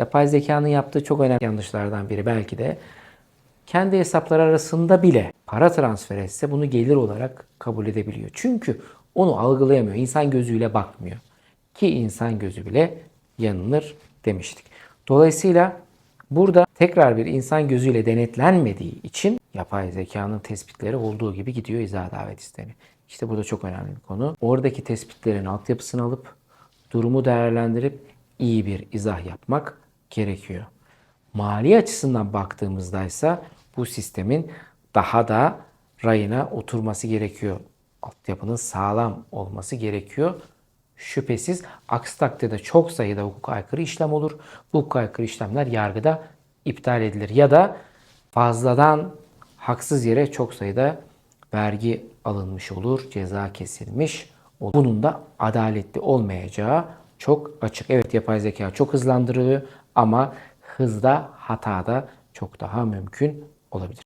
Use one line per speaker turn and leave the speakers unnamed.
Yapay zekanın yaptığı çok önemli yanlışlardan biri belki de kendi hesapları arasında bile para transfer etse bunu gelir olarak kabul edebiliyor. Çünkü onu algılayamıyor. İnsan gözüyle bakmıyor. Ki insan gözü bile yanılır demiştik. Dolayısıyla burada tekrar bir insan gözüyle denetlenmediği için yapay zekanın tespitleri olduğu gibi gidiyor izah davet isteniyor. İşte bu da çok önemli bir konu. Oradaki tespitlerin altyapısını alıp durumu değerlendirip iyi bir izah yapmak gerekiyor. Mali açısından baktığımızda ise bu sistemin daha da rayına oturması gerekiyor. Altyapının sağlam olması gerekiyor. Şüphesiz aksi takdirde çok sayıda hukuka aykırı işlem olur. Bu hukuka aykırı işlemler yargıda iptal edilir ya da fazladan haksız yere çok sayıda vergi alınmış olur, ceza kesilmiş. Bunun da adaletli olmayacağı çok açık. Evet yapay zeka çok hızlandırılıyor ama hızda hatada çok daha mümkün olabilir.